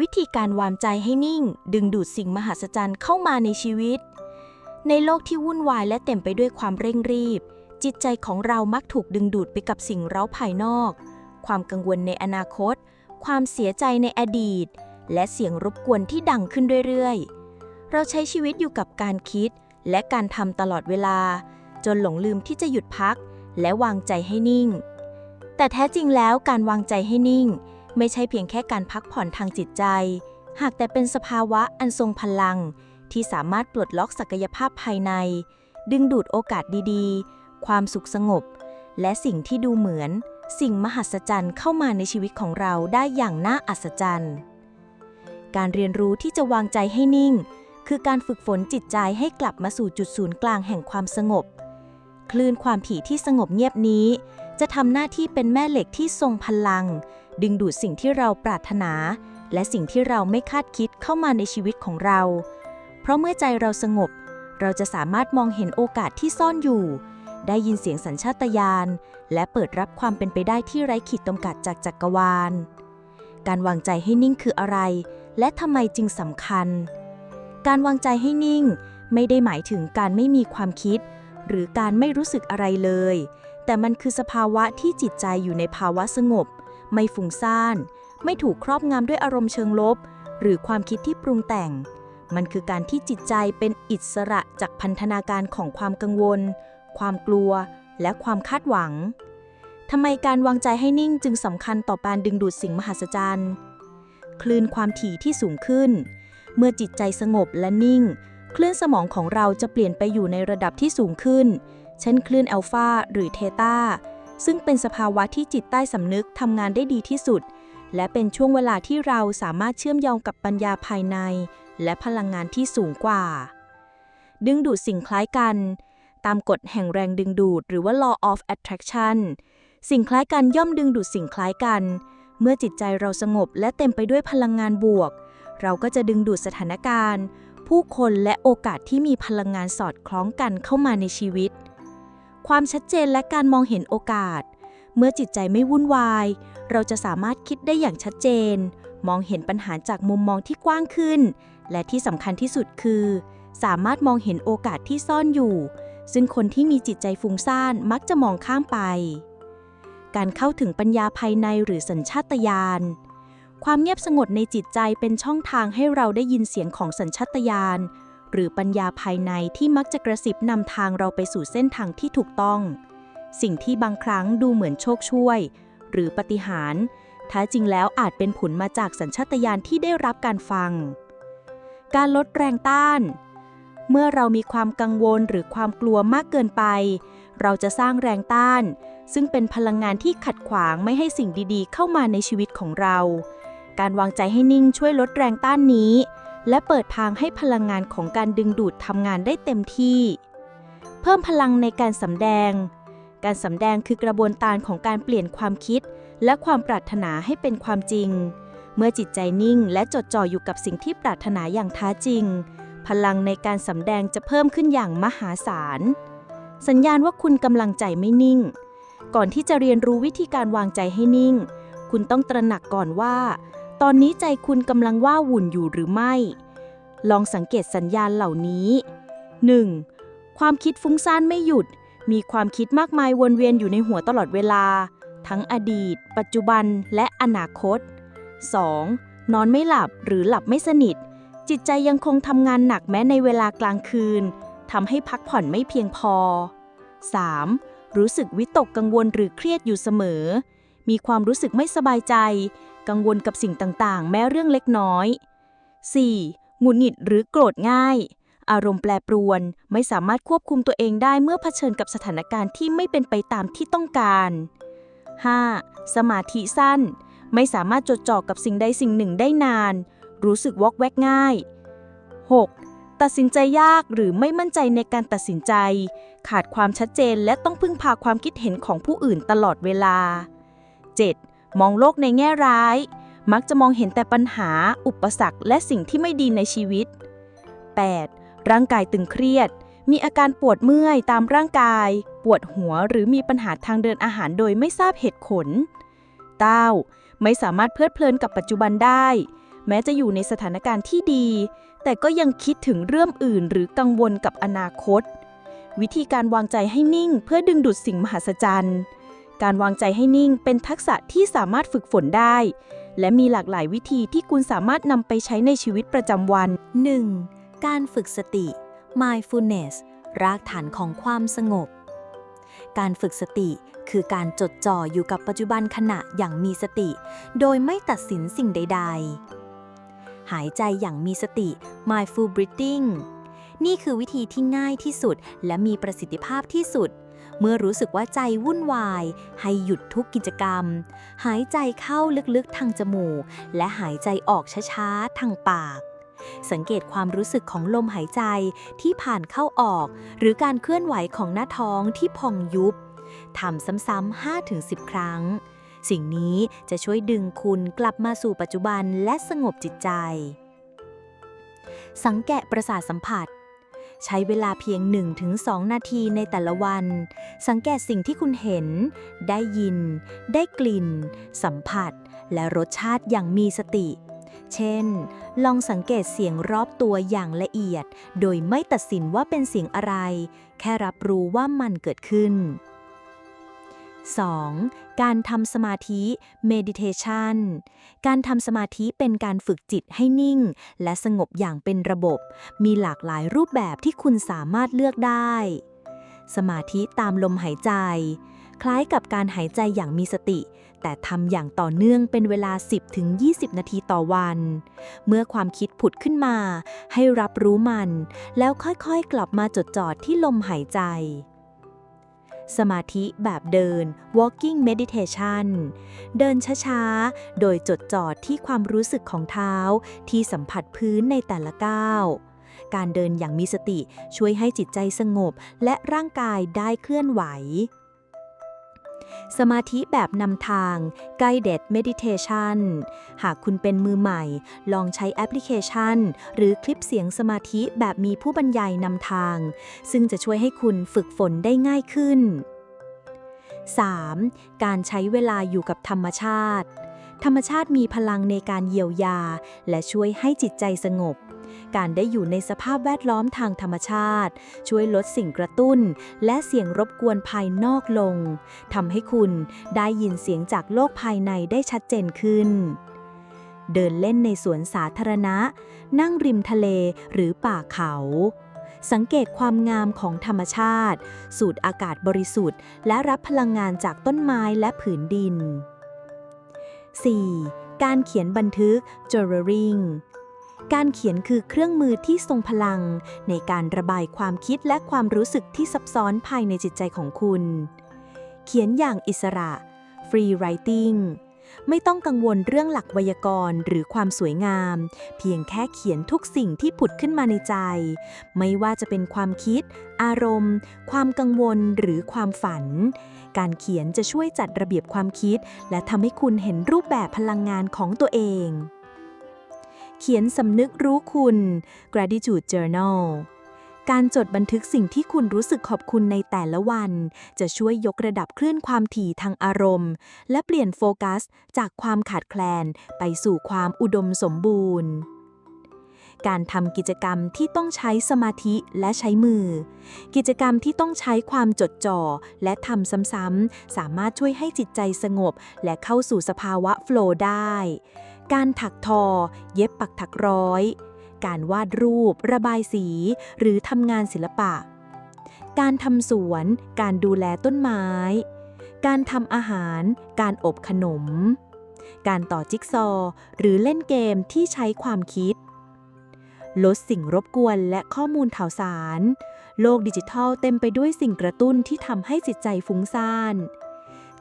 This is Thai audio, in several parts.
วิธีการวางใจให้นิ่ง ดึงดูดสิ่งมหัศจรรย์เข้ามาในชีวิต ในโลกที่วุ่นวายและเต็มไปด้วยความเร่งรีบ จิตใจของเรามักถูกดึงดูดไปกับสิ่งเร้าภายนอก ความกังวลในอนาคต ความเสียใจในอดีต และเสียงรบกวนที่ดังขึ้นเรื่อยๆ เราใช้ชีวิตอยู่กับการคิด และการทำตลอดเวลา จนหลงลืมที่จะหยุดพัก และวางใจให้นิ่ง แต่แท้จริงแล้วการวางใจให้นิ่ง ไม่ใช่เพียงแค่การพักผ่อนทางจิตใจ หากแต่เป็นสภาวะอันทรงพลัง ที่สามารถปลดล็อกศักยภาพภายใน ดึงดูดโอกาสดีๆ ความสุขสงบ และสิ่งที่ดูเหมือน สิ่งมหัศจรรย์เข้ามาในชีวิตของเราได้อย่างน่าอัศจรรย์ การเรียนรู้ที่จะวางใจให้นิ่ง คือการฝึกฝนจิตใจให้กลับมาสู่จุดศูนย์กลางแห่งความสงบ คลื่นความถี่ที่สงบเงียบนี้ จะทำหน้าที่เป็นแม่เหล็กที่ทรงพลัง ดึงดูดสิ่งที่เราปรารถนา และสิ่งที่เราไม่คาดคิดเข้ามาในชีวิตของเรา เพราะเมื่อใจเราสงบ เราจะสามารถมองเห็นโอกาสที่ซ่อนอยู่ ได้ยินเสียงสัญชาตญาณ และเปิดรับความเป็นไปได้ที่ไร้ขีดจำกัดจากจักรวาล การวางใจให้นิ่งคืออะไร และทำไมจึงสำคัญ การวางใจให้นิ่ง ไม่ได้หมายถึงการไม่มีความคิด หรือการไม่รู้สึกอะไรเลยแต่มันคือสภาวะที่จิตใจอยู่ในภาวะสงบ ไม่ฟุ้งซ่าน ไม่ถูกครอบงำด้วยอารมณ์เชิงลบ หรือความคิดที่ปรุงแต่ง มันคือการที่จิตใจเป็นอิสระจากพันธนาการของความกังวล ความกลัว และความคาดหวังทำไมการวางใจให้นิ่งจึงสำคัญต่อการดึงดูดสิ่งมหัศจรรย์ คลื่นความถี่ที่สูงขึ้น เมื่อจิตใจสงบและนิ่ง คลื่นสมองของเราจะเปลี่ยนไปอยู่ในระดับที่สูงขึ้น เช่นคลื่นอัลฟาหรือเทตา ซึ่งเป็นสภาวะที่จิตใต้สำนึกทำงานได้ดีที่สุด และเป็นช่วงเวลาที่เราสามารถเชื่อมโยงกับปัญญาภายใน และพลังงานที่สูงกว่า ดึงดูดสิ่งคล้ายกัน ตามกฎแห่งแรงดึงดูด หรือว่า law of attraction สิ่งคล้ายกันย่อมดึงดูดสิ่งคล้ายกัน เมื่อจิตใจเราสงบและเต็มไปด้วยพลังงานบวก เราก็จะดึงดูดสถานการณ์ ผู้คนและโอกาสที่มีพลังงานสอดคล้องกันเข้ามาในชีวิต ความชัดเจนและการมองเห็นโอกาส เมื่อจิตใจไม่วุ่นวาย เราจะสามารถคิดได้อย่างชัดเจน มองเห็นปัญหาจากมุมมองที่กว้างขึ้น และที่สำคัญที่สุดคือ สามารถมองเห็นโอกาสที่ซ่อนอยู่ ซึ่งคนที่มีจิตใจฟุ้งซ่านมักจะมองข้ามไป การเข้าถึงปัญญาภายในหรือสัญชาตญาณความเงียบสงบในจิตใจเป็นช่องทางให้เราได้ยินเสียงของสัญชาตญาณ หรือปัญญาภายในที่มักจะกระซิบนำทางเราไปสู่เส้นทางที่ถูกต้อง สิ่งที่บางครั้งดูเหมือนโชคช่วย หรือปาฏิหารย์แท้จริงแล้วอาจเป็นผลมาจากสัญชาตญาณที่ได้รับการฟัง การลดแรงต้าน เมื่อเรามีความกังวลหรือความกลัวมากเกินไป เราจะสร้างแรงต้าน ซึ่งเป็นพลังงานที่ขัดขวางไม่ให้สิ่งดีๆ เข้ามาในชีวิตของเรา การวางใจให้นิ่งช่วยลดแรงต้านนี้ และเปิดทางให้พลังงานของการดึงดูดทำงานได้เต็มที่ เพิ่มพลังในการสำแดง การสำแดงคือกระบวนการของการเปลี่ยนความคิด และความปรารถนาให้เป็นความจริง เมื่อจิตใจนิ่งและจดจ่ออยู่กับสิ่งที่ปรารถนาอย่างแท้จริง พลังในการสำแดงจะเพิ่มขึ้นอย่างมหาศาล สัญญาณว่าคุณกำลังใจไม่นิ่ง ก่อนที่จะเรียนรู้วิธีการวางใจให้นิ่ง คุณต้องตระหนักก่อนว่า ตอนนี้ใจคุณกำลังว่าวุ่นอยู่หรือไม่ ลองสังเกตสัญญาณเหล่านี้ 1. ความคิดฟุ้งซ่านไม่หยุด มีความคิดมากมายวนเวียนอยู่ในหัวตลอดเวลา ทั้งอดีต ปัจจุบันและอนาคต 2. นอนไม่หลับหรือหลับไม่สนิท จิตใจยังคงทำงานหนักแม้ในเวลากลางคืนทำให้พักผ่อนไม่เพียงพอ 3. รู้สึกวิตกกังวลหรือเครียดอยู่เสมอ มีความรู้สึกไม่สบายใจ กังวลกับสิ่งต่างๆ แม้เรื่องเล็กน้อย 4. หงุดหงิดหรือโกรธง่าย อารมณ์แปรปรวน ไม่สามารถควบคุมตัวเองได้เมื่อเผชิญกับสถานการณ์ที่ไม่เป็นไปตามที่ต้องการ 5. สมาธิสั้น ไม่สามารถจดจ่อกับสิ่งใดสิ่งหนึ่งได้นาน รู้สึกวอกแวกง่าย 6. ตัดสินใจยากหรือไม่มั่นใจในการตัดสินใจ ขาดความชัดเจนและต้องพึ่งพาความคิดเห็นของผู้อื่นตลอดเวลา 7. มองโลกในแง่ร้าย มักจะมองเห็นแต่ปัญหา อุปสรรค และสิ่งที่ไม่ดีในชีวิต 8. ร่างกายตึงเครียด มีอาการปวดเมื่อยตามร่างกาย ปวดหัวหรือมีปัญหาทางเดินอาหารโดยไม่ทราบเหตุผล 9. ไม่สามารถเพลิดเพลินกับปัจจุบันได้ แม้จะอยู่ในสถานการณ์ที่ดี แต่ก็ยังคิดถึงเรื่องอื่น หรือกังวลกับอนาคต วิธีการวางใจให้นิ่งเพื่อดึงดูดสิ่งมหัศจรรย์ การวางใจให้นิ่งเป็นทักษะที่สามารถฝึกฝนได้ และมีหลากหลายวิธีที่คุณสามารถนำไปใช้ในชีวิตประจำวัน 1. การฝึกสติ mindfulness รากฐานของความสงบ การฝึกสติคือการจดจ่ออยู่กับปัจจุบันขณะอย่างมีสติ โดยไม่ตัดสินสิ่งใด ๆ หายใจอย่างมีสติ mindful breathing นี่คือวิธีที่ง่ายที่สุดและมีประสิทธิภาพที่สุด เมื่อรู้สึกว่าใจวุ่นวาย ให้หยุดทุกกิจกรรม หายใจเข้าลึกๆทางจมูก และหายใจออกช้าๆทางปาก สังเกตความรู้สึกของลมหายใจที่ผ่านเข้าออก หรือการเคลื่อนไหวของหน้าท้องที่พองยุบทำซ้ำๆ5-10 ครั้ง สิ่งนี้จะช่วยดึงคุณกลับมาสู่ปัจจุบันและสงบจิตใจ สังแกะประสาทสัมผัส ใช้เวลาเพียง 1-2 นาทีในแต่ละวัน สังเกตสิ่งที่คุณเห็น ได้ยิน ได้กลิ่น สัมผัส และรสชาติอย่างมีสติ เช่น ลองสังเกตเสียงรอบตัวอย่างละเอียด โดยไม่ตัดสินว่าเป็นเสียงอะไร แค่รับรู้ว่ามันเกิดขึ้น 2. การทำสมาธิ meditation การทำสมาธิเป็นการฝึกจิตให้นิ่ง และสงบอย่างเป็นระบบ มีหลากหลายรูปแบบที่คุณสามารถเลือกได้ สมาธิตามลมหายใจ คล้ายกับการหายใจอย่างมีสติ แต่ทำอย่างต่อเนื่องเป็นเวลา 10-20 นาทีต่อวัน เมื่อความคิดผุดขึ้นมา ให้รับรู้มัน แล้วค่อยๆ กลับมาจดจ่อที่ลมหายใจ สมาธิแบบเดิน walking meditation เดินช้าๆ โดยจดจ่อที่ความรู้สึกของเท้าที่สัมผัสพื้นในแต่ละก้าวการเดินอย่างมีสติช่วยให้จิตใจสงบและร่างกายได้เคลื่อนไหว สมาธิแบบนำทาง guided meditation หากคุณเป็นมือใหม่ ลองใช้แอปพลิเคชัน หรือคลิปเสียงสมาธิแบบมีผู้บรรยายนำทาง ซึ่งจะช่วยให้คุณฝึกฝนได้ง่ายขึ้น 3. การใช้เวลาอยู่กับธรรมชาติ ธรรมชาติมีพลังในการเยียวยา และช่วยให้จิตใจสงบ การได้อยู่ในสภาพแวดล้อมทางธรรมชาติ ช่วยลดสิ่งกระตุ้น และเสียงรบกวนภายนอกลงทำให้คุณได้ยินเสียงจากโลกภายในได้ชัดเจนขึ้น เดินเล่นในสวนสาธารณะ นั่งริมทะเลหรือป่าเขา สังเกตความงามของธรรมชาติ สูดอากาศบริสุทธิ์ และรับพลังงานจากต้นไม้และผืนดิน 4. การเขียนบันทึก journaling การเขียนคือเครื่องมือที่ทรงพลัง ในการระบายความคิดและความรู้สึกที่ซับซ้อนภายในจิตใจของคุณ เขียนอย่างอิสระ free writing ไม่ต้องกังวลเรื่องหลักไวยากรณ์หรือความสวยงาม เพียงแค่เขียนทุกสิ่งที่ผุดขึ้นมาในใจ ไม่ว่าจะเป็นความคิด อารมณ์ ความกังวลหรือความฝัน การเขียนจะช่วยจัดระเบียบความคิด และทำให้คุณเห็นรูปแบบพลังงานของตัวเอง เขียนสำนึกรู้คุณ gratitude journal การจดบันทึกสิ่งที่คุณรู้สึกขอบคุณในแต่ละวัน จะช่วยยกระดับคลื่นความถี่ทางอารมณ์ และเปลี่ยนโฟกัสจากความขาดแคลน ไปสู่ความอุดมสมบูรณ์การทำกิจกรรมที่ต้องใช้สมาธิและใช้มือ กิจกรรมที่ต้องใช้ความจดจ่อ และทำซ้ำๆ สามารถช่วยให้จิตใจสงบ และเข้าสู่สภาวะโฟล์ได้ การถักทอ เย็บปักถักร้อย การวาดรูป ระบายสี หรือทำงานศิลปะ การทำสวน การดูแลต้นไม้ การทำอาหาร การอบขนม การต่อจิ๊กซอ หรือเล่นเกมที่ใช้ความคิด ลดสิ่งรบกวนและข้อมูลข่าวสาร โลกดิจิทัลเต็มไปด้วยสิ่งกระตุ้นที่ทำให้จิตใจฟุ้งซ่าน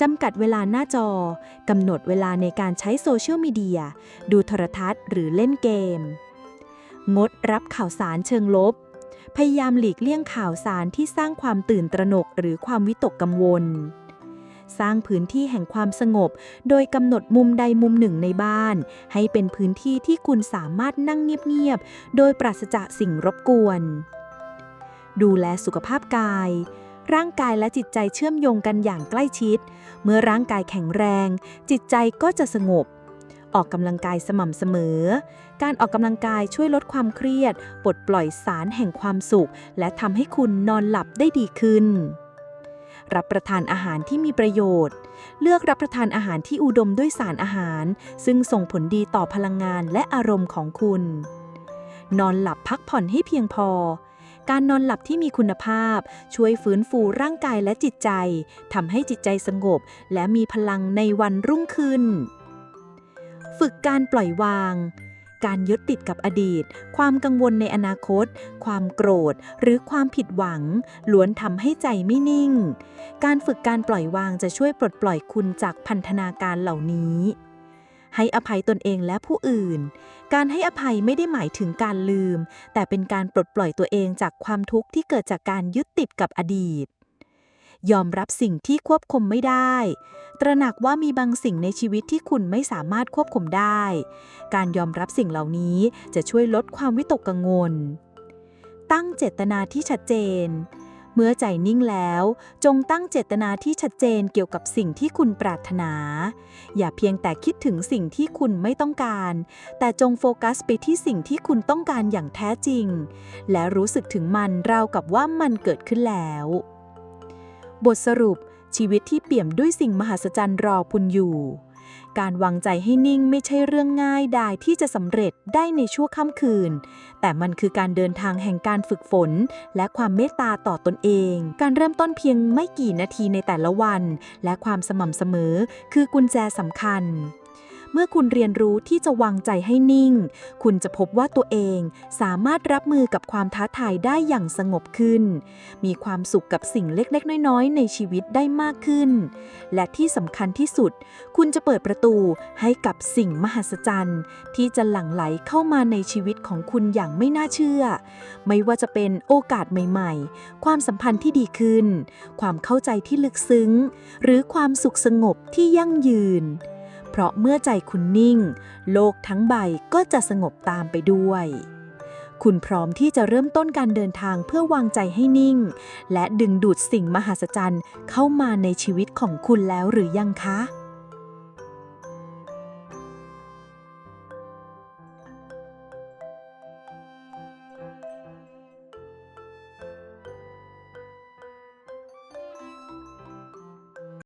จำกัดเวลาหน้าจอกำหนดเวลาในการใช้โซเชียลมีเดีย ดูโทรทัศน์หรือเล่นเกม งดรับข่าวสารเชิงลบ พยายามหลีกเลี่ยงข่าวสารที่สร้างความตื่นตระหนกหรือความวิตกกังวล สร้างพื้นที่แห่งความสงบ โดยกำหนดมุมใดมุมหนึ่งในบ้าน ให้เป็นพื้นที่ที่คุณสามารถนั่งเงียบๆ โดยปราศจากสิ่งรบกวน ดูแลสุขภาพกาย ร่างกายและจิตใจเชื่อมโยงกันอย่างใกล้ชิด เมื่อร่างกายแข็งแรง จิตใจก็จะสงบ ออกกำลังกายสม่ำเสมอ การออกกำลังกายช่วยลดความเครียด ปลดปล่อยสารแห่งความสุข และทำให้คุณนอนหลับได้ดีขึ้น รับประทานอาหารที่มีประโยชน์ เลือกรับประทานอาหารที่อุดมด้วยสารอาหาร ซึ่งส่งผลดีต่อพลังงานและอารมณ์ของคุณ นอนหลับพักผ่อนให้เพียงพอ การนอนหลับที่มีคุณภาพ ช่วยฟื้นฟูร่างกายและจิตใจทำให้จิตใจสงบ และมีพลังในวันรุ่งขึ้น ฝึกการปล่อยวางการยึดติดกับอดีต ความกังวลในอนาคต ความโกรธ หรือความผิดหวัง ล้วนทำให้ใจไม่นิ่ง การฝึกการปล่อยวางจะช่วยปลดปล่อยคุณจากพันธนาการเหล่านี้ ให้อภัยตนเองและผู้อื่น การให้อภัยไม่ได้หมายถึงการลืม แต่เป็นการปลดปล่อยตัวเองจากความทุกข์ที่เกิดจากการยึดติดกับอดีต ยอมรับสิ่งที่ควบคุมไม่ได้ ตระหนักว่ามีบางสิ่งในชีวิตที่คุณไม่สามารถควบคุมได้ การยอมรับสิ่งเหล่านี้จะช่วยลดความวิตกกังวล ตั้งเจตนาที่ชัดเจน เมื่อใจนิ่งแล้ว จงตั้งเจตนาที่ชัดเจนเกี่ยวกับสิ่งที่คุณปรารถนา อย่าเพียงแต่คิดถึงสิ่งที่คุณไม่ต้องการ แต่จงโฟกัสไปที่สิ่งที่คุณต้องการอย่างแท้จริง และรู้สึกถึงมันราวกับว่ามันเกิดขึ้นแล้ว บทสรุปชีวิตที่เปี่ยมด้วยสิ่งมหัศจรรย์รอคุณอยู่ การวางใจให้นิ่งไม่ใช่เรื่องง่ายดายที่จะสำเร็จได้ในชั่วค่ำคืน แต่มันคือการเดินทางแห่งการฝึกฝน และความเมตตาต่อตนเอง การเริ่มต้นเพียงไม่กี่นาทีในแต่ละวัน และความสม่ำเสมอ คือกุญแจสำคัญ เมื่อคุณเรียนรู้ที่จะวางใจให้นิ่ง คุณจะพบว่าตัวเองสามารถรับมือกับความท้าทายได้อย่างสงบขึ้น มีความสุขกับสิ่งเล็กๆ น้อยๆ ในชีวิตได้มากขึ้น และที่สำคัญที่สุด คุณจะเปิดประตูให้กับสิ่งมหัศจรรย์ ที่จะหลั่งไหลเข้ามาในชีวิตของคุณอย่างไม่น่าเชื่อ ไม่ว่าจะเป็นโอกาสใหม่ ๆ ความสัมพันธ์ที่ดีขึ้น ความเข้าใจที่ลึกซึ้ง หรือความสุขสงบที่ยั่งยืน เพราะเมื่อใจคุณนิ่ง โลกทั้งใบก็จะสงบตามไปด้วย คุณพร้อมที่จะเริ่มต้นการเดินทางเพื่อวางใจให้นิ่ง และดึงดูดสิ่งมหัศจรรย์เข้ามาในชีวิตของคุณแล้วหรือยังคะ